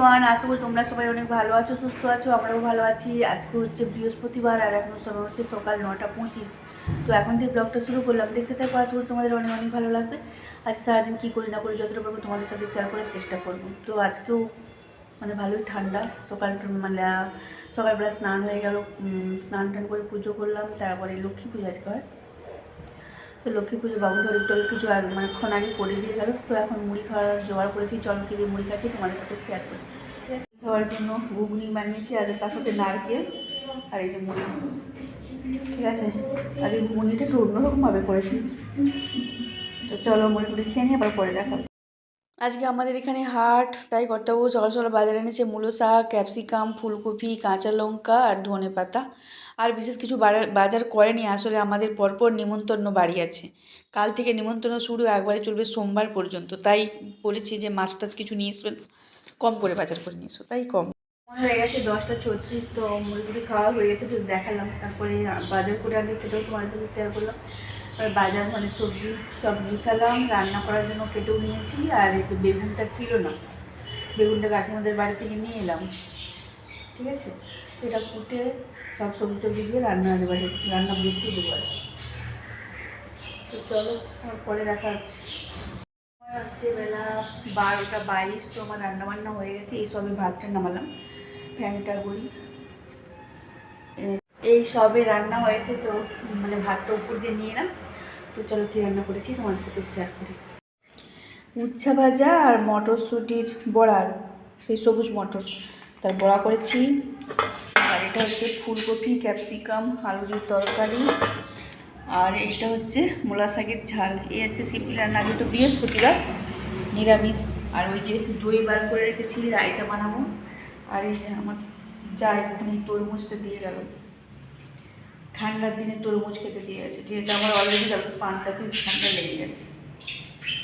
Everyone আশা করি তোমরা সবাই অনেক ভালো আছো, সুস্থ আছো, আমরাও ভালো আছি। আজকে হচ্ছে বৃহস্পতিবার আর এখন সময় হচ্ছে সকাল নটা পঁচিশ। তো এখন থেকে ব্লগটা শুরু করলাম। দেখতে থাকো, আশা করি তোমাদের অনেক অনেক ভালো লাগবে। আজ সারাদিন কী করি না করি যতটা পারব তোমাদের সাথে শেয়ার করার চেষ্টা করব। তো আজকেও মানে ভালোই ঠান্ডা। সকাল মানে সকালবেলা স্নান হয়ে গেল স্নান টান করে পুজো করলাম, তারপরে লক্ষ্মী পুজো আজকে হয়। তো লক্ষ্মী পুজো বাবু ধরে টরে কিছু ক্ষণ আগে করে দিয়ে গেল তো এখন মুড়ি খাওয়ার জোগাড় করেছি। চল দিয়ে মুড়ি খাচ্ছি তোমাদের সাথে শেয়ার করি? খাওয়ার জন্য ঘুগনি বানিয়েছি আর তার সাথে নারকেল আর এই যে মুড়ি। ঠিক আছে? আর এই মুড়িটা একটু অন্যরকমভাবে করেছি। তো চলো মুড়ি মুড়ি খেয়ে নিয়ে আবার পরে দেখা আজকে আমাদের এখানে হাট, তাই কর্তাবু সকাল সকাল বাজারে এনেছে মূলো শাক, ক্যাপসিকাম, ফুলকপি, কাঁচা লঙ্কা আর ধনে পাতা আর বিশেষ কিছু বাজার করেনি, আসলে আমাদের পরপর নিমন্ত্রণ বাড়ি আছে। কাল থেকে নিমন্ত্রণ শুরু, একবারে চলবে সোমবার পর্যন্ত। তাই বলেছি যে মাছ টাছ কিছু নিয়ে আসবেন কম করে বাজার করে নিয়ে এসো, তাই কম। মনে হয়ে গেছে দশটা ছত্রিশ, তো মুড়ি খাওয়া হয়ে গেছে, তো দেখালাম। তারপরে বাজার করে আনতে সেটাও তোমার সাথে শেয়ার করলাম। বাজার মানে সবজি, সব গুছালাম, রান্না করার জন্য কেটেও নিয়েছি, আর একটু বেগুনটা ছিল না। বেগুনটা কাকিমাদের বাড়ি থেকে নিয়ে এলাম। ঠিক আছে? সেটা কুটে সব সবজি টবজি দিয়ে রান্না এবারে রান্না বসিয়ে দেবো আর তো চলো পরে দেখা হচ্ছে। আমার হচ্ছে বেলা বারোটা বাইশ, তো আমার রান্না বান্না হয়ে গেছে, এই সবে ভাতটা নামালাম, ফ্যানটা করি এই সবে রান্না হয়েছে, তো মানে ভাতটা উপর দিয়ে নিয়ে এলাম। তো চলো কী রান্না করেছি তোমার সাথে শেয়ার করি। উচ্ছা ভাজা আর মটরশুঁটির বড়া, সেই সবুজ মটর। তার বড়া করেছি এটা হচ্ছে ফুলকপি, ক্যাপসিকাম আলুর তরকারি। আর এটা হচ্ছে মূলা শাকের ঝাল। এই আজকে সিম্পল রান্না আজকে তো বৃহস্পতিবার, নিরামিষ। আর ওই যে দই বার করে রেখেছি, রায়তা বানাবো। আর এই যে আমার যা এক্ষুনি তরমুজটা দিয়ে গেল। ঠান্ডার দিনে তরমুজ খেতে দিয়ে গেছে। ঠিক আছে আমার অলরেডি পানটা খুব ঠান্ডা লেগে গেছে।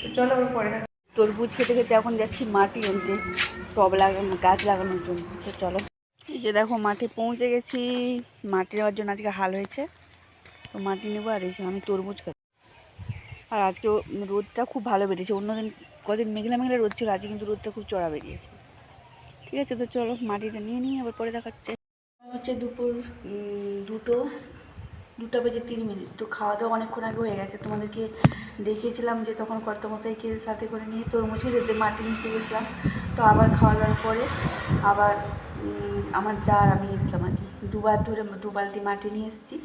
তো চলো আবার পরে তরমুজ খেতে খেতে এখন যাচ্ছি মাটি আনতে। টব লাগানো, গাছ লাগানোর জন্য। তো চলো। এই যে দেখো, মাঠে পৌঁছে গেছি। মাটি নেওয়ার জন্য আজকে হাল হয়েছে। তো মাটি নেব আর এসে আমি তরমুজ খাই আর আজকে রোদটা খুব ভালো বেরিয়েছে। অন্যদিন কদিন মেঘলা মেঘলা রোদ ছিল, আজকে কিন্তু রোদটা খুব চড়া বেরিয়েছে। ঠিক আছে, তো চলো মাটিটা নিয়ে নিই আবার পরে দেখাচ্ছে। হচ্ছে দুপুর দুটো দুটো বেজে তিন মিনিট। তো খাওয়া দাওয়া অনেকক্ষণ আগে হয়ে গেছে। তোমাদেরকে দেখিয়েছিলাম যে তখন কর্তমশাইকে সাথে করে নিয়ে তরমুজ খেতে, মাটি নিতে গেছিলাম। তো আবার খাওয়া দাওয়ার পরে আবার আমার আর আমি গেছিলাম আর কি। দুবার ধরে দু বালতি মাটি নিয়ে এসেছি।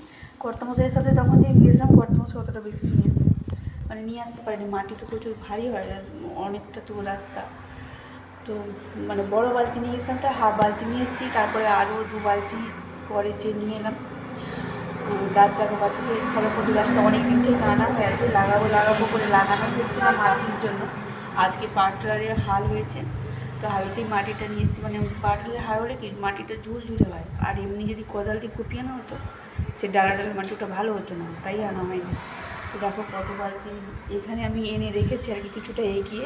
কর্তমশাইয়ের সাথে তখন যে গিয়েছিলাম, কর্তমশাই অতটা বেশি নিয়ে এসে মানে নিয়ে আসতে পারিনি, মাটি তো প্রচুর ভারী হয় অনেকটা তো রাস্তা। তো মানে বড় বালতি নিয়ে গেছিলাম তো, হাফ বালতি নিয়ে এসেছি, তারপরে আরও দু বালতি পরে যে নিয়ে এলাম। গাছ লাগাবো আর সেই স্থলপতি গাছটা অনেক দিন থেকে আনা হয়ে আছে, লাগাবো লাগাবো করে লাগানো হচ্ছে না মাটির জন্য। আজকে পাটলারে হাল হয়েছে। তো মাটিটা নিয়ে এসেছি মানে পাটলারে হাল হলে কি মাটিটা ঝুরঝুরে হয়। আর এমনি যদি কোদাল দিয়ে কুপিয়ে আনা হতো, সে ডালা ডালা মাটিটা ভালো হতো না, তাই আনা হয়নি। তো দেখো কত বালতি এখানে আমি এনে রেখেছি আর কি, কিছুটা এগিয়ে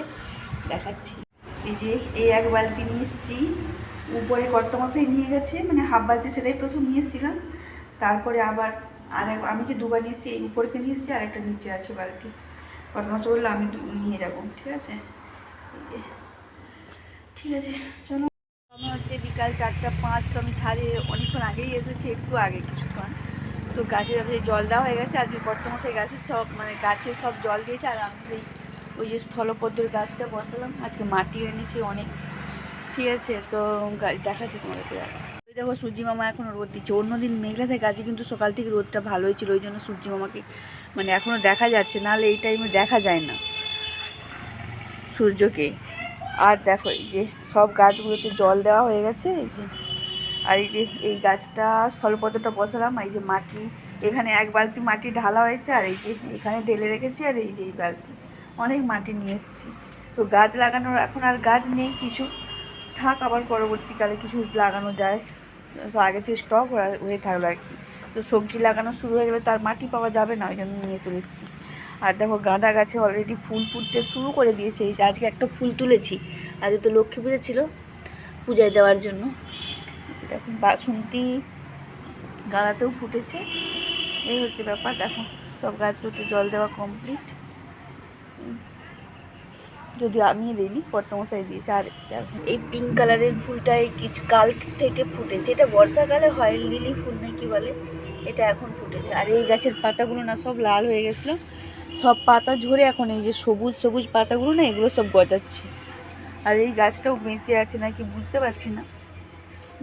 দেখাচ্ছি। এই যে এই এক বালতি নিয়ে এসেছি, উপরে কর্তমাসেই নিয়ে গেছে মানে হাফ বালতি সেটাই প্রথম নিয়ে এসেছিলাম, তারপরে আবার আর আমি যে দুবার নিয়েছি এই উপরকে নিয়ে এসেছি, আর একটা নিচে আছে বালতি। কর্তমাসে বলল, আমি নিয়ে যাব ঠিক আছে? এই যে। ঠিক আছে, চলো। আমার হচ্ছে বিকাল চারটা পাঁচ, তো আমি ছাড়ে অনেকক্ষণ আগেই এসেছি, একটু আগে কিছুক্ষণ। তো গাছে গাছে জল দেওয়া হয়ে গেছে, আজকে কর্তমশাই গাছের সব মানে গাছে সব জল দিয়েছে, আর আমি সেই ওই যে স্থলপদ্মর গাছটা বসালাম, আজকে মাটি এনেছি অনেক। ঠিক আছে, তো গা- দেখাচ্ছি তোমাদেরকে ওই দেখো সূর্যি মামা এখন রোদ দিচ্ছে, অন্যদিন মেঘলা থেকে আজকে কিন্তু সকাল থেকে রোদটা ভালোই ছিল, ওই জন্য সূর্যি মামাকে মানে এখনও দেখা যাচ্ছে, নাহলে এই টাইমে দেখা যায় না। সূর্যকে। আর দেখো এই যে সব গাছগুলোতে জল দেওয়া হয়ে গেছে, এই যে। আর এই যে এই গাছটা স্থলপদ্মটা বসালাম এই যে মাটি, এখানে এক বালতি মাটি ঢালা হয়েছে, আর এই যে এখানে ঢেলে রেখেছি, আর এই যে এই বালতি। অনেক মাটি নিয়ে এসেছি। তো গাছ লাগানোর এখন আর গাছ নেই, কিছু থাক, আবার পরবর্তীকালে কিছু লাগানো যায়। তো আগে থেকে স্টক হয়ে থাকল আর কি। তো সবজি লাগানো শুরু হয়ে গেলে তার মাটি পাওয়া যাবে না, ওই জন্য নিয়ে চলে এসেছি। আর দেখো গাঁদা গাছে অলরেডি ফুল ফুটতে শুরু করে দিয়েছে। এই আজকে একটা ফুল তুলেছি। আজকে তো লক্ষ্মী পুজো ছিল পূজায় দেওয়ার জন্য। দেখো বাসন্তী গাঁদাতেও ফুটেছে। এই হচ্ছে ব্যাপার, দেখো সব গাছগুলোতে জল দেওয়া কমপ্লিট যদি আমি দিইনি কর্তমশাই দিয়েছে আর এই পিঙ্ক কালারের ফুলটা এই কিছু কাল থেকে ফুটেছে, এটা বর্ষাকালে হয়, লিলি ফুল না কি বলে? এটা এখন ফুটেছে। আর এই গাছের পাতাগুলো না সব লাল হয়ে গেছিল। সব পাতা ঝরে এখন এই যে সবুজ সবুজ পাতাগুলো না, এগুলো সব গজাচ্ছে। আর এই গাছটাও বেঁচে আছে নাকি বুঝতে পারছি না।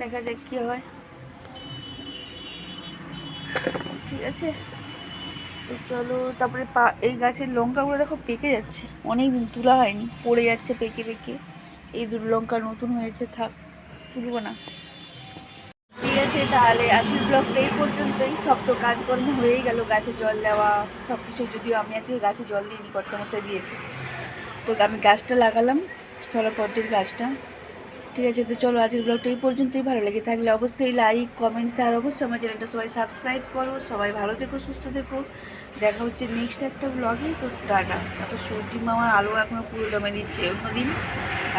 দেখা যাক কী হয়। ঠিক আছে। তো চলো, তারপরে পা, এই গাছের লঙ্কাগুলো দেখো পেকে যাচ্ছে। অনেক দিন তোলা হয়নি, পড়ে যাচ্ছে পেকে পেকে। এই দুটো লঙ্কা নতুন হয়েছে, থাক তুলবো না। ঠিক আছে, তাহলে আজকের ব্লগটা এই পর্যন্তই। সব তো কাজকর্ম হয়েই গেল, গাছে জল দেওয়া সব কিছু যদিও আমি আজকে গাছে জল দিইনি কর্তমশাই দিয়েছি। তো আমি গাছটা লাগালাম স্থলপদ্মের গাছটা। ঠিক আছে, তো চলো আজকের ব্লগটা এই পর্যন্তই। ভালো লাগে থাকলে অবশ্যই লাইক কমেন্টস আর অবশ্যই আমার চ্যানেলটা সবাই সাবস্ক্রাইব করো। সবাই ভালো থেকো, সুস্থ থেকো। দেখা হচ্ছে নেক্সট একটা ব্লগে তো টাটা। তারপর সবজি মামার আলো এখনও পুরো জমে দিচ্ছে অন্যদিন।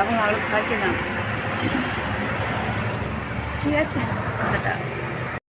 এখন আলো থাকে না। ঠিক আছে? টাটা।